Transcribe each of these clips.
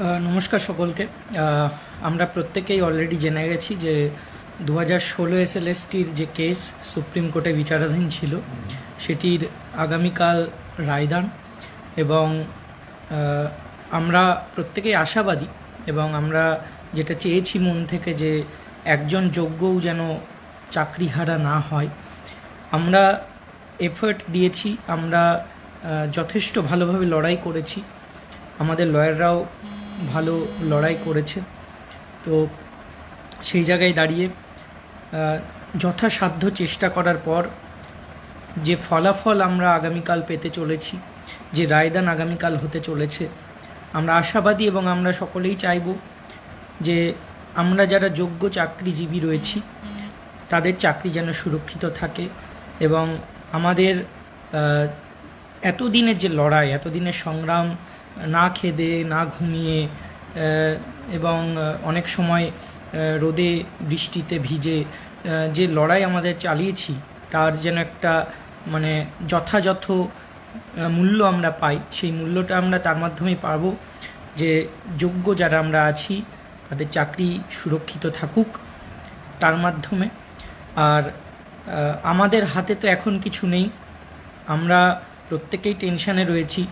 নমস্কার সকলকে। আমরা প্রত্যেকেই অলরেডি জেনে গেছি যে দু হাজার ষোলো এসএলএসটির যে কেস সুপ্রিম কোর্টে বিচারাধীন ছিল, সেটির আগামীকাল রায়দান এবং আমরা প্রত্যেকেই আশাবাদী এবং আমরা যেটা চেয়েছি মন থেকে যে একজন যোগ্যও যেন চাকরিহারা না হয়। আমরা এফর্ট দিয়েছি, আমরা যথেষ্ট ভালোভাবে লড়াই করেছি। আমাদের লয়াররাও ভালো লড়াই করেছে। তো সেই জায়গায় দাঁড়িয়ে যথাসাধ্য চেষ্টা করার পর যে ফলাফল আমরা আগামীকাল পেতে চলেছি, যে রায়দান আগামীকাল হতে চলেছে, আমরা আশাবাদী এবং আমরা সকলেই চাইব যে আমরা যারা যোগ্য চাকরিজীবী রয়েছি, তাদের চাকরি যেন সুরক্ষিত থাকে এবং আমাদের এতদিনের যে লড়াই, এতদিনের সংগ্রাম না খেদে, না ঘুমিয়ে এবং অনেক সময় রোদে বৃষ্টিতে ভিজে যে লড়াই আমাদের চালিয়েছি, তার যেন একটা মানে যথাযথ মূল্য আমরা পাই, সেই মূল্যটা আমরা তার মাধ্যমেই পাব যে যোগ্য যারা আমরা আছি, তাদের চাকরি সুরক্ষিত থাকুক, তার মাধ্যমে। আর আমাদের হাতে তো এখন কিছু নেই, আমরা প্রত্যেকেই টেনশানে রয়েছি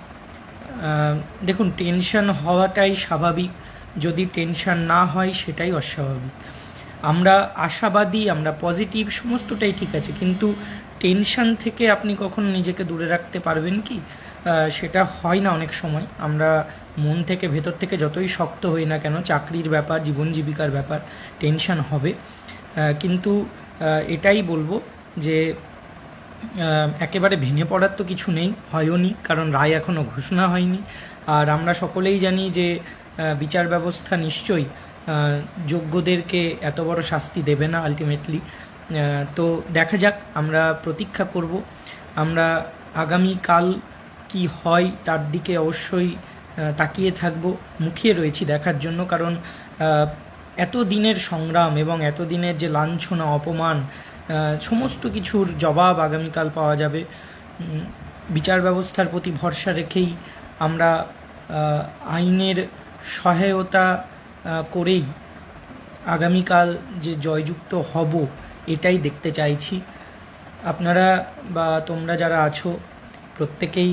দেখুন টেনশন হওয়াটাই স্বাভাবিক। যদি টেনশন না হয়, সেটাই অস্বাভাবিক। আমরা আশাবাদী, আমরা পজিটিভ সমস্তটাই ঠিক আছে। কিন্তু টেনশন থেকে আপনি কখনো নিজেকে দূরে রাখতে পারবেন কি? সেটা হয় না অনেক সময়। আমরা মন থেকে, ভেতর থেকে যতই শক্ত হই না কেন, চাকরির ব্যাপার, জীবন জীবিকার ব্যাপার টেনশন হবে। কিন্তু এটাই বলব যে একেবারে ভেঙে পড়ার তো কিছু নেই, হয়ওনি, কারণ রায় এখনও ঘোষণা হয়নি। আর আমরা সকলেই জানি যে বিচার ব্যবস্থা নিশ্চয়ই যোগ্যদেরকে এত বড় শাস্তি দেবে না আলটিমেটলি তো দেখা যাক, আমরা প্রতীক্ষা করব। আমরা আগামী কাল কি হয় তার দিকে অবশ্যই তাকিয়ে থাকব, মুখিয়ে রয়েছি দেখার জন্য, কারণ এত দিনের সংগ্রাম এবং এত দিনের যে লাঞ্ছনা, অপমান সমস্ত কিছুর জবাব আগামীকাল পাওয়া যাবে। বিচার ব্যবস্থার প্রতি ভরসা রেখেই আমরা আইনের সহায়তা করেই আগামীকাল যে জয়যুক্ত হব এটাই দেখতে চাইছি। আপনারা বা তোমরা যারা আছো, প্রত্যেকেই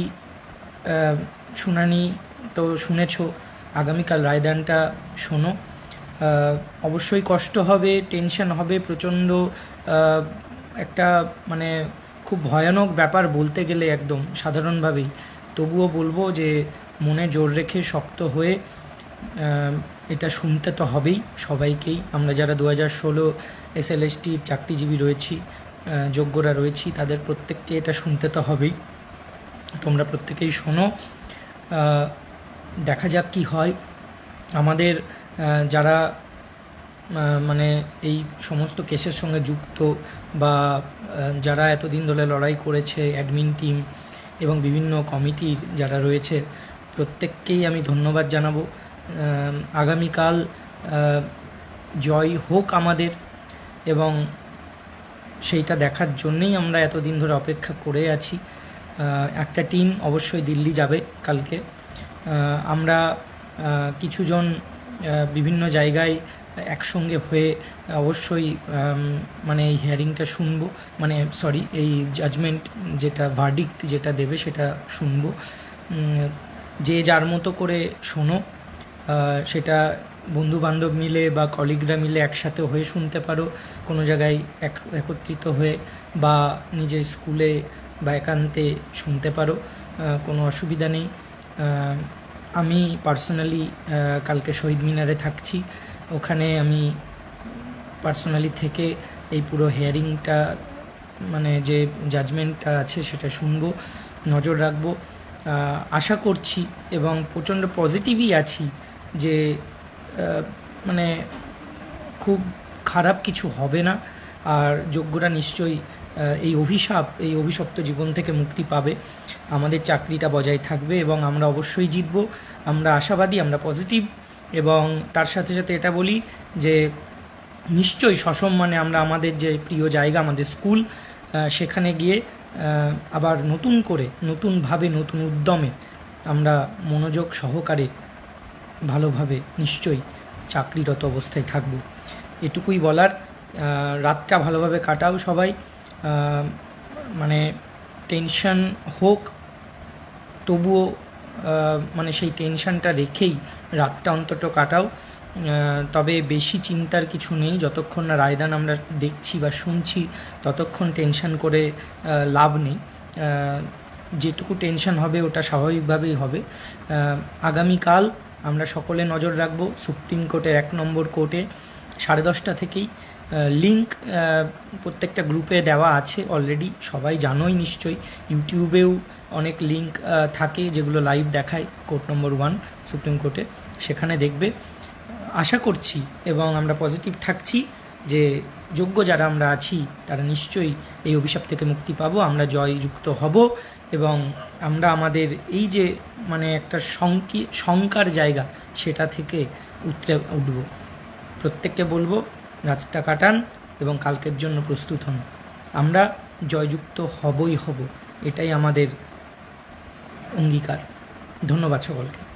শুনানি তো শুনেছো, আগামীকাল রায়দানটা শোনো। অবশ্যই কষ্ট হবে টেনশন হবে, প্রচণ্ড একটা মানে খুব ভয়ানক ব্যাপার বলতে গেলে একদম সাধারণভাবেই। তবুও বলব যে মনে জোর রেখে শক্ত হয়ে এটা শুনতে তো হবেই সবাইকেই। আমরা যারা দু হাজার ষোলো এস এল এস টির চাকরিজীবী রয়েছি যোগ্যরা রয়েছি, তাদের প্রত্যেককে এটা শুনতে তো হবেই। তোমরা প্রত্যেকেই শোনো দেখা যাক কি হয়। আমাদের যারা মানে এই সমস্ত কেসের সঙ্গে যুক্ত বা যারা এতদিন ধরে লড়াই করেছে অ্যাডমিন টিম এবং বিভিন্ন কমিটির যারা রয়েছে, প্রত্যেককেই আমি ধন্যবাদ জানাব। আগামীকাল জয় হোক আমাদের এবং সেইটা দেখার জন্যেই আমরা এতদিন ধরে অপেক্ষা করে আছি। একটা টিম অবশ্যই দিল্লি যাবে কালকে। আমরা কিছুজন বিভিন্ন জায়গায় একসঙ্গে হয়ে অবশ্যই মানে এই হিয়ারিংটা শুনব। মানে সরি এই জাজমেন্ট যেটা ভার্ডিক্ট যেটা দেবে সেটা শুনব। যে যার মতো করে শোনো সেটা বন্ধু বান্ধব মিলে বা কলিগরা মিলে একসাথে হয়ে শুনতে পারো। কোনো জায়গায় এক, একত্রিত হয়ে বা নিজের স্কুলে বা একান্তে শুনতে পারো। কোনো অসুবিধা নেই। আমি পার্সোনালি কালকে শহীদ মিনারে থাকছি। ওখানে আমি পার্সোনালি থেকে এই পুরো হেয়ারিংটা মানে যে জাজমেন্টটা আছে সেটা শুনব, নজর রাখব। আশা করছি এবং প্রচণ্ড পজিটিভই আছি যে মানে খুব খারাপ কিছু হবে না। আর যোগ্যরা নিশ্চয়ই এই অভিশাপ, এই অভিশপ্ত জীবন থেকে মুক্তি পাবে। আমাদের চাকরিটা বজায় থাকবে এবং আমরা অবশ্যই জিতব। আমরা আশাবাদী, আমরা পজিটিভ এবং তার সাথে সাথে এটা বলি যে নিশ্চয়ই সসম্মানে আমরা আমাদের যে প্রিয় জায়গা, আমাদের স্কুল সেখানে গিয়ে আবার নতুন করে, নতুনভাবে, নতুন উদ্যমে আমরা মনোযোগ সহকারে ভালোভাবে নিশ্চয়ই চাকরিরত অবস্থায় থাকব। এটুকুই বলার। রাতটা ভালোভাবে কাটাও সবাই। মানে টেনশন হোক, তবুও মানে সেই টেনশনটা রেখেই রাতটা অন্তত কাটাও। তবে বেশি চিন্তার কিছু নেই, যতক্ষণ না রায়দান আমরা দেখছি বা শুনছি, ততক্ষণ টেনশন করে লাভ নেই। যেটুকু টেনশন হবে ওটা স্বাভাবিকভাবেই হবে। আগামীকাল আমরা সকলে নজর রাখব সুপ্রিম কোর্টের এক নম্বর কোর্টে, সাড়ে দশটা থেকেই। লিঙ্ক প্রত্যেকটা গ্রুপে দেওয়া আছে অলরেডি সবাই জানোই নিশ্চয়ই। ইউটিউবেও অনেক লিঙ্ক থাকে যেগুলো লাইভ দেখায় কোর্ট নম্বর ওয়ান সুপ্রিম কোর্টে সেখানে দেখবে। আশা করছি এবং আমরা পজিটিভ থাকছি যে যোগ্য যারা আমরা আছি, তারা নিশ্চয়ই এই অভিশাপ থেকে মুক্তি পাবো। আমরা জয়যুক্ত হব এবং আমরা আমাদের এই যে মানে একটা শঙ্কি শঙ্কার জায়গা, সেটা থেকে উতরে উঠব। প্রত্যেককে বলব রাতটা কাটান এবং কালকের জন্য প্রস্তুত হন। আমরা জয়যুক্ত হবই হব, এটাই আমাদের অঙ্গীকার। ধন্যবাদ সকলকে।